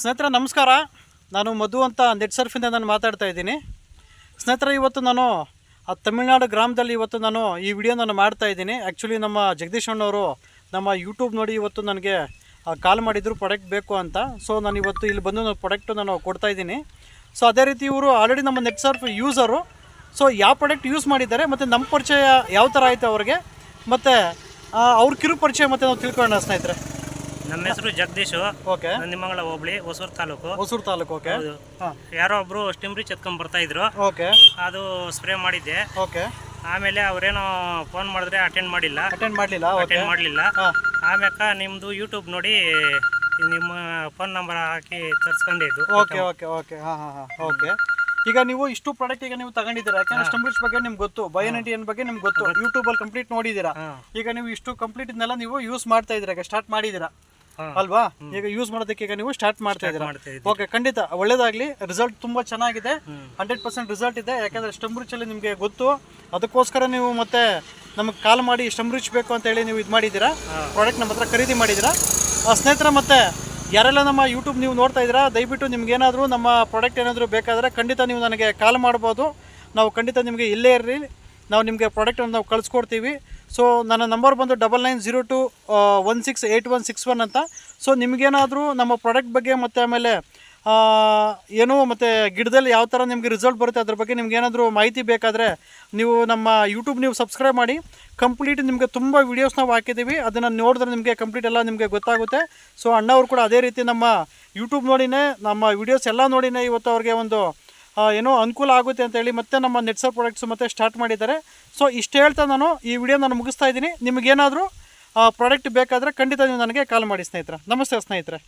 ಸ್ನೇಹಿತರೆ, ನಮಸ್ಕಾರ. ನಾನು ಮಧು ಅಂತ ನೆಟ್ ಸರ್ಫಿಂದ ನಾನು ಮಾತಾಡ್ತಾ ಇದ್ದೀನಿ. ಸ್ನೇಹಿತರೆ, ಇವತ್ತು ನಾನು, ಆ ತಮಿಳ್ನಾಡು ಗ್ರಾಮದಲ್ಲಿ ಇವತ್ತು ನಾನು ಈ ವಿಡಿಯೋ ನಾನು ಮಾಡ್ತಾ ಇದ್ದೀನಿ. ಆ್ಯಕ್ಚುಲಿ ನಮ್ಮ ಜಗದೀಶ್ ಅಣ್ಣವರು ನಮ್ಮ ಯೂಟ್ಯೂಬ್ ನೋಡಿ ಇವತ್ತು ನನಗೆ ಕಾಲ್ ಮಾಡಿದ್ರು ಪ್ರಾಡಕ್ಟ್ ಬೇಕು ಅಂತ. ಸೊ ನಾನು ಇವತ್ತು ಇಲ್ಲಿ ಬಂದು ಪ್ರಾಡಕ್ಟು ನಾನು ಕೊಡ್ತಾ ಇದ್ದೀನಿ. ಸೊ ಅದೇ ರೀತಿ ಇವರು ಆಲ್ರೆಡಿ ನಮ್ಮ ನೆಟ್ ಸರ್ಫ್ ಯೂಸರು ಸೊ ಯಾವ ಪ್ರಾಡಕ್ಟ್ ಯೂಸ್ ಮಾಡಿದ್ದಾರೆ ಮತ್ತು ನಮ್ಮ ಪರಿಚಯ ಯಾವ ಥರ ಆಯಿತು ಅವ್ರಿಗೆ? ಮತ್ತು ಅವ್ರ ಕಿರು ಪರಿಚಯ ಮತ್ತು ನಾವು ತಿಳ್ಕೊಳ್ಳೋಣ ಸ್ನೇಹಿತರೆ. ನಮ್ಮ ಹೆಸರು ಜಗದೀಶು. ಓಕೆ. ನಂದಿಮಂಗಲ ಹೋಬಳಿ ಹೊಸೂರು ತಾಲೂಕು. ಹೊಸೂರು ತಾಲೂಕು ಓಕೆ. ಹೌದು. ಹಾಂ. ಯಾರೋ ಒಬ್ರು ಸ್ಟಿಮ್ರಿ ಎತ್ಕೊಂಡ್ ಬರ್ತಾ ಇದ್ರು. ಓಕೆ. ಅದು ಸ್ಪ್ರೇ ಮಾಡಿದ್ದೆ. ಓಕೆ. ಆಮೇಲೆ ಅವ್ರೇನೋ ಫೋನ್ ಮಾಡಿದ್ರೆ ಅಟೆಂಡ್ ಮಾಡಿಲ್ಲ. ಅಟೆಂಡ್ ಮಾಡಲಿಲ್ಲ ಓಕೆ. ಅಟೆಂಡ್ ಮಾಡಲಿಲ್ಲ. ಹಾಂ. ಆಮ್ಯಾಕ ನಿಮ್ಮದು ಯೂಟ್ಯೂಬ್ ನೋಡಿ ನಿಮ್ಮ ಫೋನ್ ನಂಬರ್ ಹಾಕಿ ತರ್ಸ್ಕೊಂಡಿದ್ದು ಓಕೆ ಓಕೆ ಓಕೆ. ಹಾಂ ಹಾಂ ಹಾಂ. ಓಕೆ. ಈಗ ನೀವು ಇಷ್ಟು ಪ್ರಾಡಕ್ಟ್ ಈಗ ನೀವು ತಗೊಂಡಿದ್ದೀರಾ? ಯಾಕಂದ್ರೆ ಸ್ಟಂಬ್ರಿಚ್ ಬಗ್ಗೆ ನಿಮ್ಗೆ ಗೊತ್ತು. ಬಯೋನಿಟಿಯನ್ ಬಗ್ಗೆ ನಿಮ್ಗೆ ಗೊತ್ತು. ಯೂಟ್ಯೂಬಲ್ಲಿ ಕಂಪ್ಲೀಟ್ ನೋಡಿದ್ದೀರಾ? ಹಾಂ. ಈಗ ನೀವು ಇಷ್ಟು ಕಂಪ್ಲೀಟ್ ಇದನ್ನೆಲ್ಲ ನೀವು ಯೂಸ್ ಮಾಡ್ತಾ ಇದ್ದೀರಾ ಈಗ ಸ್ಟಾರ್ಟ್ ಮಾಡಿದ್ದೀರಾ? ಅಲ್ವಾ? ಈಗ ಯೂಸ್ ಮಾಡೋದಕ್ಕೆ ಈಗ ನೀವು ಸ್ಟಾರ್ಟ್ ಮಾಡ್ತಾ ಇದ್ದೀರಾ. ಓಕೆ ಖಂಡಿತ. ಒಳ್ಳೇದಾಗ್ಲಿ. ರಿಸಲ್ಟ್ ತುಂಬಾ ಚೆನ್ನಾಗಿದೆ. ಹಂಡ್ರೆಡ್ ಪರ್ಸೆಂಟ್ ರಿಸಲ್ಟ್ ಇದೆ. ಯಾಕಂದರೆ ಸ್ಟಂಬ್ರಿಚಲ್ಲಿ ನಿಮಗೆ ಗೊತ್ತು. ಅದಕ್ಕೋಸ್ಕರ ನೀವು ಮತ್ತೆ ನಮಗೆ ಕಾಲ್ ಮಾಡಿ ಸ್ಟಂಬ್ರಿಚ್ ಬೇಕು ಅಂತ ಹೇಳಿ ನೀವು ಇದು ಮಾಡಿದ್ದೀರಾ? ಪ್ರಾಡಕ್ಟ್ ನಮ್ಮ ಹತ್ರ ಖರೀದಿ ಮಾಡಿದ್ದೀರಾ? ಸ್ನೇಹಿತರ ಸ್ನೇಹಿತರೆ ಮತ್ತೆ ಯಾರೆಲ್ಲ ನಮ್ಮ ಯೂಟ್ಯೂಬ್ ನೀವು ನೋಡ್ತಾ ಇದ್ದೀರಾ ದಯವಿಟ್ಟು ನಿಮ್ಗೇನಾದರೂ ನಮ್ಮ ಪ್ರಾಡಕ್ಟ್ ಏನಾದರೂ ಬೇಕಾದರೆ ಖಂಡಿತ ನೀವು ನನಗೆ ಕಾಲ್ ಮಾಡ್ಬೋದು. ನಾವು ಖಂಡಿತ ನಿಮಗೆ ಇಲ್ಲೇ ಇರ್ರಿ. ನಾವು ನಿಮಗೆ ಪ್ರಾಡಕ್ಟನ್ನು ನಾವು ಕಳಿಸ್ಕೊಡ್ತೀವಿ. ಸೊ ನನ್ನ ನಂಬರ್ ಬಂದು double nine zero two one six eight one six one ಅಂತ. ಸೊ ನಿಮಗೇನಾದರೂ ನಮ್ಮ ಪ್ರಾಡಕ್ಟ್ ಬಗ್ಗೆ ಮತ್ತು ಆಮೇಲೆ ಏನು ಮತ್ತು ಗಿಡದಲ್ಲಿ ಯಾವ ಥರ ನಿಮಗೆ ರಿಸಲ್ಟ್ ಬರುತ್ತೆ ಅದ್ರ ಬಗ್ಗೆ ನಿಮ್ಗೆ ಏನಾದರೂ ಮಾಹಿತಿ ಬೇಕಾದರೆ ನೀವು ನಮ್ಮ ಯೂಟ್ಯೂಬ್ ನೀವು ಸಬ್ಸ್ಕ್ರೈಬ್ ಮಾಡಿ. ಕಂಪ್ಲೀಟ್ ನಿಮಗೆ ತುಂಬ ವೀಡಿಯೋಸ್ ನಾವು ಹಾಕಿದ್ದೀವಿ. ಅದನ್ನು ನೋಡಿದ್ರೆ ನಿಮಗೆ ಕಂಪ್ಲೀಟ್ ಎಲ್ಲ ನಿಮಗೆ ಗೊತ್ತಾಗುತ್ತೆ. ಸೊ ಅಣ್ಣವ್ರು ಕೂಡ ಅದೇ ರೀತಿ ನಮ್ಮ ಯೂಟ್ಯೂಬ್ ನೋಡಿನೇ, ನಮ್ಮ ವೀಡಿಯೋಸ್ ಎಲ್ಲ ನೋಡಿನೇ ಇವತ್ತು ಅವ್ರಿಗೆ ಒಂದು ಏನೋ ಅನುಕೂಲ ಆಗುತ್ತೆ ಅಂತ ಹೇಳಿ ಮತ್ತೆ ನಮ್ಮ ನೆಟ್ಸರ್ ಪ್ರಾಡಕ್ಟ್ಸ್ ಮತ್ತೆ ಸ್ಟಾರ್ಟ್ ಮಾಡಿದ್ದಾರೆ. ಸೊ ಇಷ್ಟು ಹೇಳ್ತಾ ನಾನು ಈ ವಿಡಿಯೋ ನಾನು ಮುಗಿಸ್ತಾ ಇದ್ದೀನಿ. ನಿಮಗೇನಾದರೂ ಪ್ರಾಡಕ್ಟ್ ಬೇಕಾದರೆ ಖಂಡಿತ ನೀವು ನನಗೆ ಕಾಲ್ ಮಾಡಿ ಸ್ನೇಹಿತರೆ. ನಮಸ್ತೆ ಸ್ನೇಹಿತರೆ.